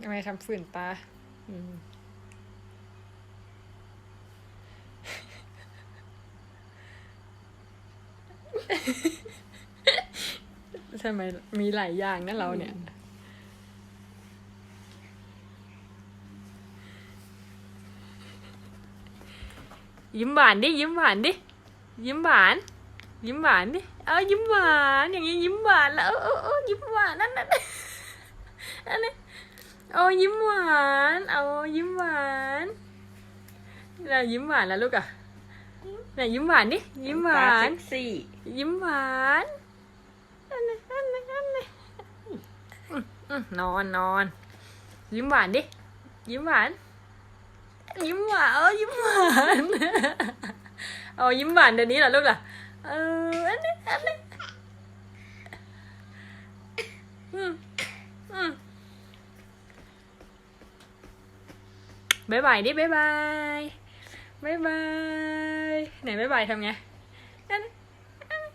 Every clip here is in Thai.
ทำไมทำฝืนตา อืมทำไมมีหลายอย่างนะเราเนี่ย ยิ้มหวานดิ ยิ้มหวานดิ ยิ้มหวาน ยิ้มหวานดิ เอายิ้มหวาน อย่างนี้ยิ้มหวานแล้วเออเออเออยิ้มหวานนั่นนั่น นั่นนี่เอายิ้มหวาน เอายิ้มหวานเรายิ้มหวานแล้วลูกอะไหนยิ้มหวานดิ ยิ้มหวาตนเซ็กซี่ยิ้มหวานอันนี้อันนี้อันนี้อืมอืมนอนนอน ยิ้มหวานดิ ยิ้มหวาน ยิ้มหวาน เออยิ้มหวาน เอายิ้มหวานเดี๋ยวนี้เหรอลูกล่ะ เอออันนี้อันนี้อืมอืม บายบายดิบายบายบายบายไหนบายบายทำไงอันนี้อันนี้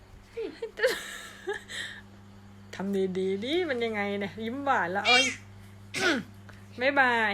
ทำดีดิมันยังไงเนี่ยยิ้มหวานแล้วเอ้ยบายบาย